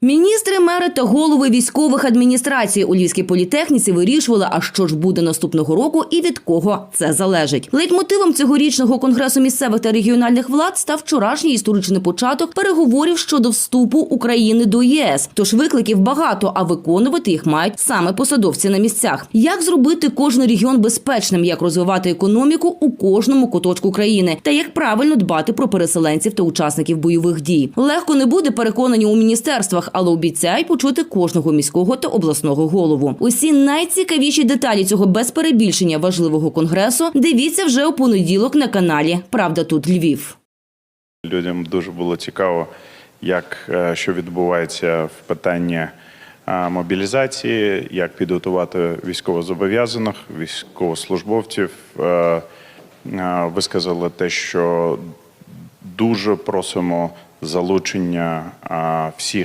Міністри, мери та голови військових адміністрацій у Львівській політехніці вирішували, а що ж буде наступного року і від кого це залежить. Лейтмотивом цьогорічного конгресу місцевих та регіональних влад став вчорашній історичний початок переговорів щодо вступу України до ЄС. Тож викликів багато, а виконувати їх мають саме посадовці на місцях. Як зробити кожен регіон безпечним, як розвивати економіку у кожному куточку країни, та як правильно дбати про переселенців та учасників бойових дій. Легко не буде переконані у міністерствах, але обіцяють почути кожного міського та обласного голову. Усі найцікавіші деталі цього без перебільшення важливого конгресу дивіться вже у понеділок на каналі Правда тут Львів. Людям дуже було цікаво, як е, що відбувається в питанні е, мобілізації, як підготувати військовозобов'язаних, військовослужбовців. Е, Висказали те, що дуже просимо залучення всіх